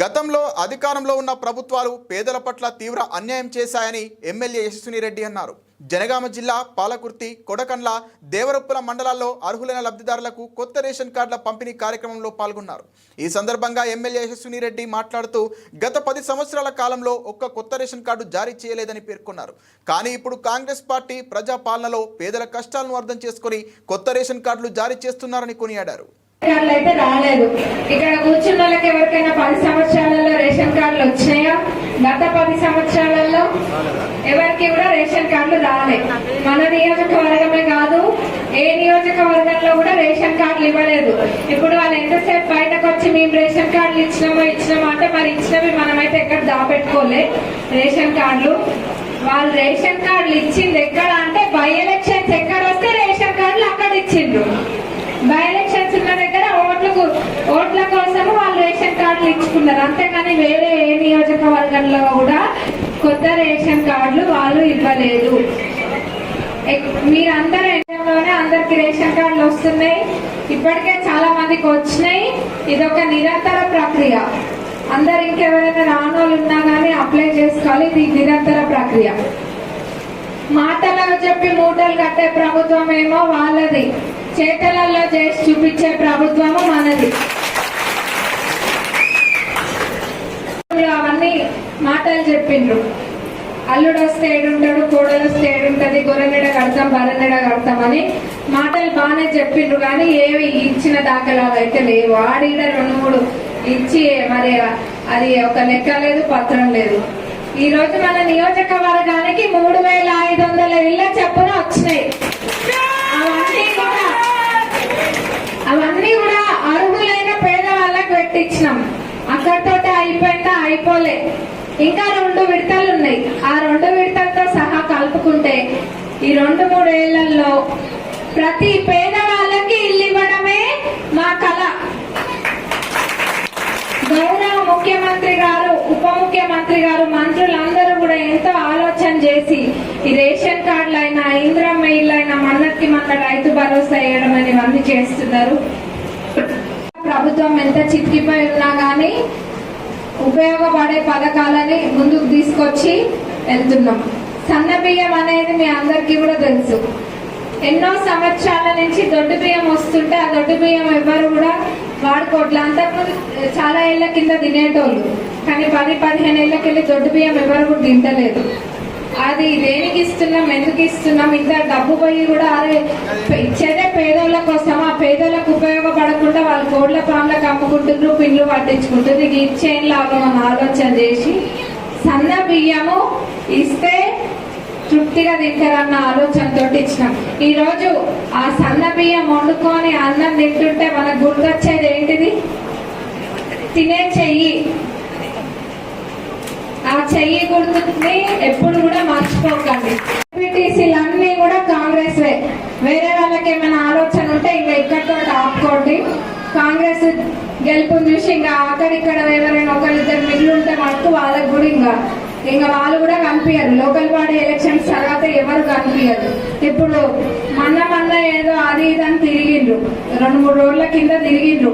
గతంలో అధికారంలో ఉన్న ప్రభుత్వాలు పేదల పట్ల తీవ్ర అన్యాయం చేశాయని ఎమ్మెల్యే యశస్విని రెడ్డి అన్నారు. జనగామ జిల్లా పాలకుర్తి కొడకండ్ల దేవరొప్పుల మండలాల్లో అర్హులైన లబ్ధిదారులకు కొత్త రేషన్ కార్డుల పంపిణీ కార్యక్రమంలో పాల్గొన్నారు. ఈ సందర్భంగా ఎమ్మెల్యే యశస్విని రెడ్డి మాట్లాడుతూ గత పది సంవత్సరాల కాలంలో ఒక్క కొత్త రేషన్ కార్డు జారీ చేయలేదని పేర్కొన్నారు. కానీ ఇప్పుడు కాంగ్రెస్ పార్టీ ప్రజా పాలనలో పేదల కష్టాలను అర్థం చేసుకొని కొత్త రేషన్ కార్డులు జారీ చేస్తున్నారని కొనియాడారు. రాలేదు. ఇక్కడ కూర్చున్న ఎవరికైనా పది సంవత్సరాలలో రేషన్ కార్డులు వచ్చినాయా? గత పది సంవత్సరాలలో ఎవరికి కూడా రేషన్ కార్డులు రాలే. మన నియోజకవర్గమే కాదు ఏ నియోజకవర్గంలో కూడా రేషన్ కార్డులు ఇవ్వలేదు. ఇప్పుడు వాళ్ళు ఎంతసేపు బయటకు వచ్చి మేము రేషన్ కార్డులు ఇచ్చినామో ఇచ్చినామో అంటే మరి ఇచ్చినవి మనమైతే ఎక్కడ దాపెట్టుకోలే రేషన్ కార్డులు. వాళ్ళు రేషన్ కార్డులు ఇచ్చింది ఎక్కడ అంటే బై ఎలక్షన్స్ ఎక్కడ వస్తే రేషన్ కార్డులు అక్కడ ఇచ్చిండ్రు. బై ఎలక్షన్స్ ఉన్న దగ్గర ఓట్లకు ఓట్ల కోసం వాళ్ళు రేషన్ కార్డులు ఇచ్చుకున్నారు అంతేగాని వేరే ఏ నియోజకవర్గంలో కూడా కొత్త రేషన్ కార్డులు వాళ్ళు ఇవ్వలేదు. మీరందరూ ఎన్నికల్లోనే అందరికి రేషన్ కార్డులు వస్తున్నాయి. ఇప్పటికే చాలా మందికి వచ్చినాయి. ఇది ఒక నిరంతర ప్రక్రియ. అందరు ఇంకెవరైనా రానోళ్ళు ఉన్నా కానీ అప్లై చేసుకోవాలి. ఇది నిరంతర ప్రక్రియ. మాటలలో చెప్పి మూటలు కట్టే ప్రభుత్వం ఏమో వాళ్ళది. చేతలలో చేసి చూపించే ప్రభుత్వము మనది. అన్ని మాటలు చెప్పిండ్రు. అల్లుడు వస్తే ఏడుంటాడు కోడలు వస్తే ఏడుంటది గొర్రెనిడ కడతాం బర్రెనిడ కడతాం అని మాటలు బాగానే చెప్పిండ్రు కానీ ఏవి ఇచ్చిన దాఖలాలు అయితే లేవు. ఆడిడ రెండు మూడు ఇచ్చి మరి అది ఒక లెక్క లేదు పత్రం లేదు. ఈ రోజు మన నియోజకవర్గానికి మూడు వేల ఐదు వందల ఇళ్ళ చెప్పున వచ్చినాయి. అవన్నీ కూడా అవన్నీ కూడా అర్హులైన పేదవాళ్ళకి పెట్టించినాం. అక్కడితోటి అయిపోయిందా? అయిపోలే. ఇంకా రెండు విడతలు ఉన్నాయి ఆ రెండు విడతలతో సహా కలుపుకుంటే ఈ రెండు మూడు ఏళ్ళలో ప్రతి పేదవాళ్ళకి ఇల్లు ఇవ్వడమే మా కళ. గౌరవ ముఖ్యమంత్రి గారు ఉప ముఖ్యమంత్రి గారు మంత్రులందరూ కూడా ఎంతో ఆలోచన చేసి ఈ రేషన్ కార్డులు అయినా ఇంద్రమ్మ ఇల్లు అయినా మన్నకి మన రైతు భరోసా వేయడం అని చేస్తున్నారు. ప్రభుత్వం ఎంత చిక్కిపోయి ఉన్నా కానీ ఉపయోగపడే పథకాలని ముందుకు తీసుకొచ్చి వెళ్తున్నాం. సన్న బియ్యం అనేది మీ అందరికీ కూడా తెలుసు. ఎన్నో సంవత్సరాల నుంచి దొడ్డు బియ్యం వస్తుంటే ఆ దొడ్డు బియ్యం ఎవ్వరు కూడా వాడుకోవట్లే. అంతకుముందు చాలా ఏళ్ళ కింద తినేటోళ్ళు కానీ పది పదిహేను ఏళ్ళకెళ్ళి దొడ్డు బియ్యం ఎవరు కూడా తింటలేదు. అది దేనికి ఇస్తున్నాం ఎందుకు ఇస్తున్నాం? ఇంత డబ్బు పోయి కూడా అదే ఇచ్చేదే పేదోళ్ళ కోసం ఆ పేదోళ్ళకు వాళ్ళు కోడ్ల పాములకు అమ్ముకుంటున్నారు పిల్లు పట్టించుకుంటున్నారు. ఇది ఇచ్చేం లాభం అని ఆలోచన చేసి సన్న బియ్యము ఇస్తే తృప్తిగా తింటారన్న ఆలోచనతో ఇచ్చినాం. ఈరోజు ఆ సన్న బియ్యం వండుకొని అన్నం తింటుంటే మనకు గుర్తొచ్చేది ఏంటిది? తినే చెయ్యి. ఆ చెయ్యి గుర్తుని ఎప్పుడు కూడా మర్చిపోకండి. ఎంపీటీసీలు అన్ని కూడా కాంగ్రెస్ వేరే వాళ్ళకి ఏమైనా ఆలోచన ఉంటే ఇంకా ఇక్కడితో ఆపుకోండి. కాంగ్రెస్ గెలుపుని చూసి ఇంకా అక్కడిక్కడ ఎవరైనా ఒకరిద్దరు మిగిలి ఉంటే మటుకు వాళ్ళకు కూడా ఇంకా ఇంకా వాళ్ళు కూడా కనిపించరు లోకల్ బాడీ ఎలక్షన్స్ తర్వాత ఎవరు కనిపించదు ఇప్పుడు మొన్న మొన్న ఏదో అది ఇది అని తిరిగిండ్రు. రెండు మూడు రోజుల కింద తిరిగిండ్రు.